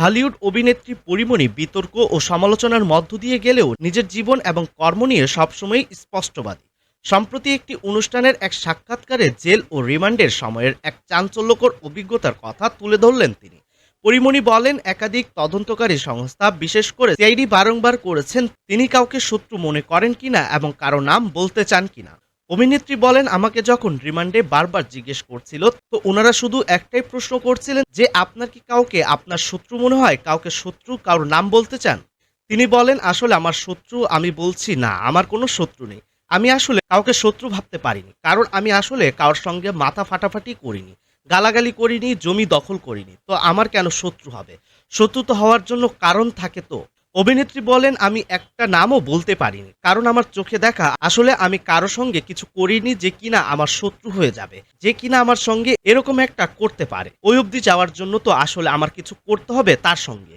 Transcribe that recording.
ঢালিউড অভিনেত্রী পরিমণি বিতর্ক ও সমালোচনার মধ্য দিয়ে গেলেও নিজের জীবন এবং কর্ম নিয়ে সবসময় স্পষ্টবাদী। সম্প্রতি একটি অনুষ্ঠানের এক সাক্ষাৎকারে জেল ও রিমান্ডের সময়ের এক চাঞ্চল্যকর অভিজ্ঞতার কথা তুলে ধরলেন তিনি। পরিমণি বলেন, একাধিক তদন্তকারী সংস্থা, বিশেষ করে সিআইডি বারংবার করেছেন, তিনি কাউকে শত্রু মনে করেন কিনা এবং কারও নাম বলতে চান কিনা। অভিনেত্রী বলেন, আমাকে যখন রিমান্ডে বারবার জিজ্ঞেস করছিল, তো ওনারা শুধু একটাই প্রশ্ন করছিলেন যে, আপনার কি কাউকে আপনার শত্রু মনে হয়? কাউকে শত্রু? কারোর নাম বলতে চান? তিনি বলেন, আসলে আমার শত্রু আমি বলছি না, আমার কোনো শত্রু নেই। আমি আসলে কাউকে শত্রু ভাবতে পারিনি, কারণ আমি আসলে কারোর সঙ্গে মাথা ফাটাফাটি করিনি, গালাগালি করিনি, জমি দখল করিনি। তো আমার কেন শত্রু হবে? শত্রু তো হওয়ার জন্য কারণ থাকে তো। অভিনেত্রী বলেন, আমি একটা নামও বলতে পারিনি। কারণ আমার চোখে দেখা, আসলে আমি কারও সঙ্গে কিছু করিনি যে কিনা আমার শত্রু হয়ে যাবে, যে কিনা আমার সঙ্গে এরকম একটা করতে পারে। ওই অবধি যাওয়ার জন্য তো আসলে আমার কিছু করতে হবে তার সঙ্গে।